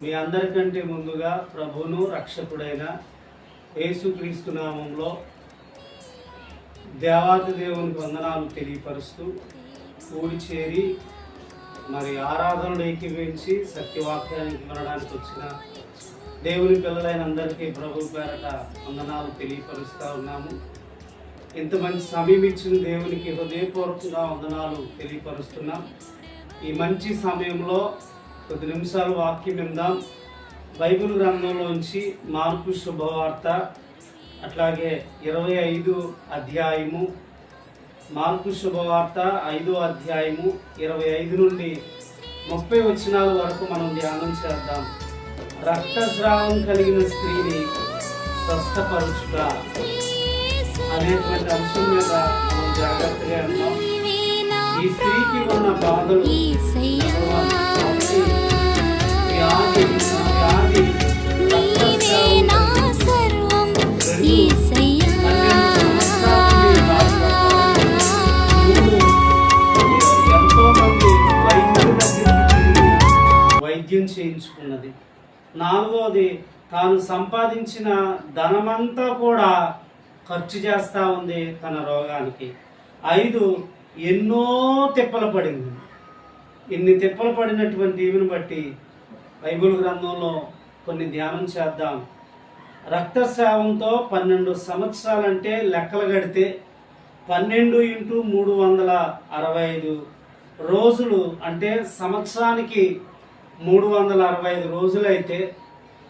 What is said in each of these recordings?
మీ అందరికంటే ముందుగా ప్రభును రక్షకుడైన యేసుక్రీస్తు నామంలో దేవాతి దేవునికి వందనాలు తెలియపరుస్తూ కూడి చేరి మరి ఆరాధనలు ఏకీవించి సత్యవాక్యానికి వినడానికి వచ్చిన దేవుని పిల్లలైన అందరికీ ప్రభు పేరట వందనాలు తెలియపరుస్తూ ఉన్నాము. ఇంత మంచి సమయం ఇచ్చిన దేవునికి హృదయపూర్వకంగా వందనాలు తెలియపరుస్తున్నాం. ఈ మంచి సమయంలో కొద్ది నిమిషాలు వాక్యం విందాం. బైబిల్ గ్రంథంలోంచి మార్పు శుభవార్త అట్లాగే ఇరవై ఐదు అధ్యాయము. మార్పు శుభవార్త ఐదో అధ్యాయము ఇరవై ఐదు నుండి ముప్పై వచనాల వరకు మనం ధ్యానం చేద్దాం. రక్తస్రావం కలిగిన స్త్రీని స్వస్థపరచుట. అనేటువంటి అంశం మీద మనం జాగ్రత్తగా ఉన్నాం ఈ స్త్రీకి ఉన్న బాధలు వైద్యం నాలుగోది తాను సంపాదించిన ధనమంతా కూడా ఖర్చు చేస్తూ ఉంది తన రోగానికి. ఐదు ఎన్నో తిప్పలు పడింది. ఇన్ని తిప్పలు పడినటువంటి ఈమెను బట్టి బైబిల్ గ్రంథంలో కొన్ని ధ్యానం చేద్దాం. రక్తస్రావంతో పన్నెండు సంవత్సరాలంటే లెక్కలు కడితే పన్నెండు ఇంటూ మూడు వందల అరవై ఐదు రోజులు అంటే సంవత్సరానికి మూడు వందల అరవై ఐదు రోజులైతే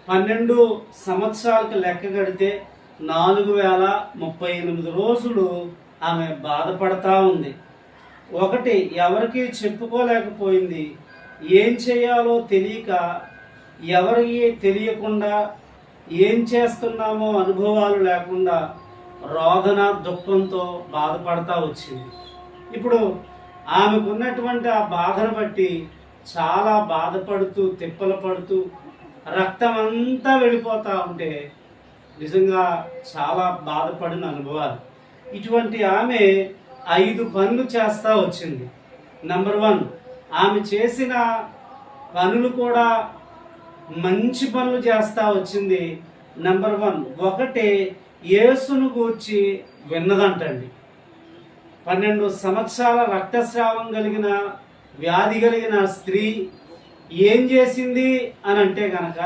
పన్నెండు సంవత్సరాలకు లెక్క కడితే నాలుగు వేల ముప్పై ఎనిమిది రోజులు ఆమె బాధపడతా ఉంది. ఒకటి ఎవరికి చెప్పుకోలేకపోయింది. ఏం చేయాలో తెలియక ఎవరికి తెలియకుండా ఏం చేస్తున్నామో అనుభవాలు లేకుండా రోదన దుఃఖంతో బాధపడతా వచ్చింది. ఇప్పుడు ఆమెకున్నటువంటి ఆ బాధను బట్టి చాలా బాధపడుతూ తిప్పలు పడుతూ రక్తం అంతా వెళ్ళిపోతూ ఉంటే నిజంగా చాలా బాధపడిన అనుభవాలు. ఇటువంటి ఆమె ఐదు పనులు చేస్తూ వచ్చింది. నంబర్ వన్ ఆమె చేసిన పనులు కూడా మంచి పనులు చేస్తూ వచ్చింది. నంబర్ వన్ ఒకటి యేసును గూర్చి విన్నదంటండి. పన్నెండు సంవత్సరాల రక్తస్రావం కలిగిన వ్యాధి కలిగిన స్త్రీ ఏం చేసింది అని అంటే కనుక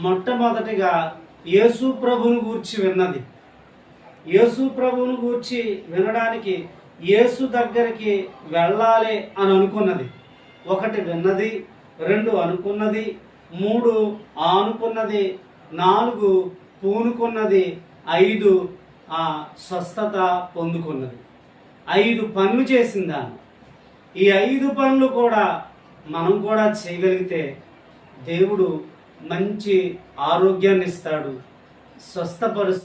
మొట్టమొదటిగా యేసు ప్రభువును గూర్చి విన్నది. యేసు ప్రభువును గూర్చి వినడానికి యేసు దగ్గరికి వెళ్ళాలి అని అనుకున్నది. ఒకటి విన్నది రెండు అనుకున్నది మూడు ఆనుకున్నది నాలుగు పూనుకున్నది ఐదు ఆ స్వస్థత పొందుకున్నది. ఐదు పనులు చేసింది ఈ ఐదు పనులు కూడా మనం కూడా చేయగలిగితే దేవుడు మంచి ఆరోగ్యాన్ని ఇస్తాడు. స్వస్థపరుస్తాడు